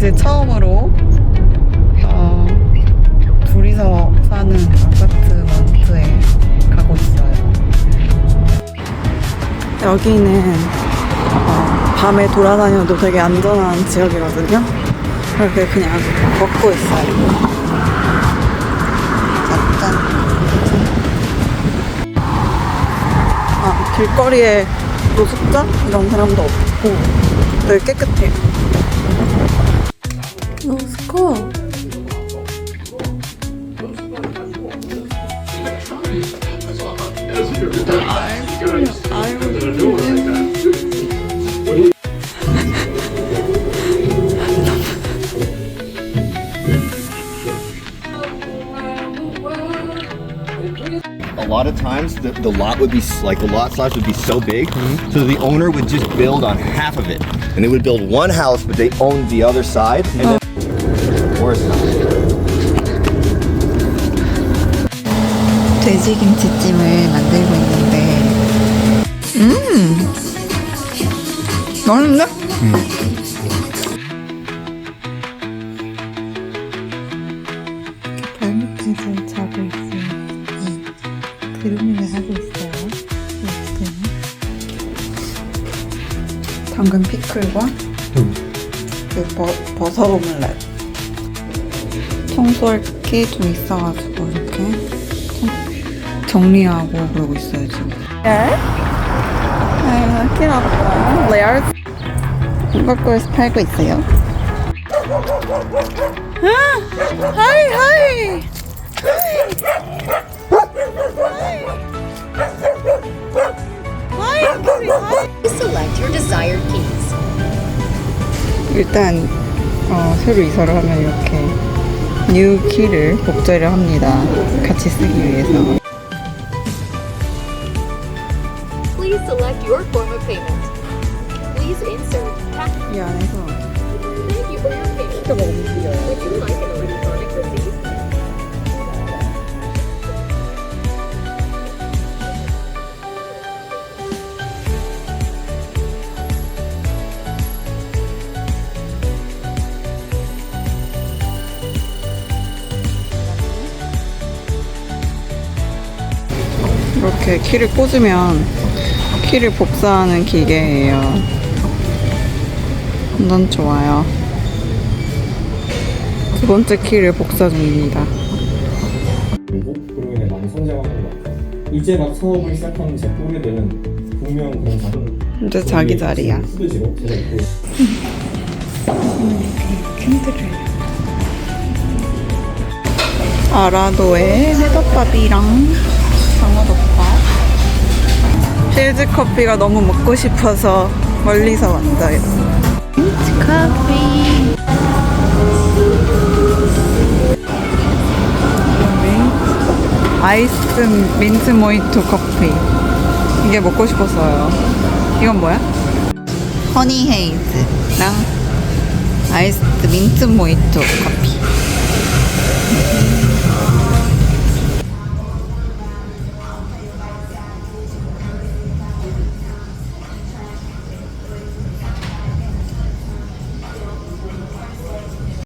이제 처음으로 어, 둘이서 사는 아파트먼트에 가고 있어요. 여기는 어, 밤에 돌아다녀도 되게 안전한 지역이거든요. 그렇게 그냥 걷고 있어요. 짠. 아, 길거리에 노숙자 이런 사람도 없고 되게 깨끗해요. Let's. A lot of times the, the lot would be like the lot size would be so big, so the owner would just build on half of it, and they would build one house, but they owned the other side, and then not. 돼지김치찜을 만들고 있는데 음! 맛있네? 발밑에서 자고 있어요. 그루밍을 하고 있어요. 당근 피클과 그 버, 버섯 오믈렛 청소할 게 좀 있어가지고 이렇게 정리하고 그러고 있어요 지금. 아유 귀엽다. 레알 한국에서 팔고 있어요. 아, 하이 하이. 일단 어, 새로 이사를 하면 이렇게 뉴 키를 복제를 합니다. 같이 쓰기 위해서. Please select your form of payment. Please insert tax. 이 안에서 이렇게 키를 꽂으면 키를 복사하는 기계예요. 완전 좋아요. 두 번째 키를 복사 중입니다. 그리고 그로 인해 많이 성장을 합니다. 이제 막 사업을 시작하는 제 되는 분명 그런 작은 이제 자기 자리야. 제가 캔들을. 아라도의 회덮밥이랑 장어덮밥. 필즈 커피가 너무 먹고 싶어서 멀리서 왔어요. 필즈 커피. 아이스 민트 모히토 커피. 이게 먹고 싶었어요. 이건 뭐야? 허니 헤이즈랑 아이스 민트 모히토 커피.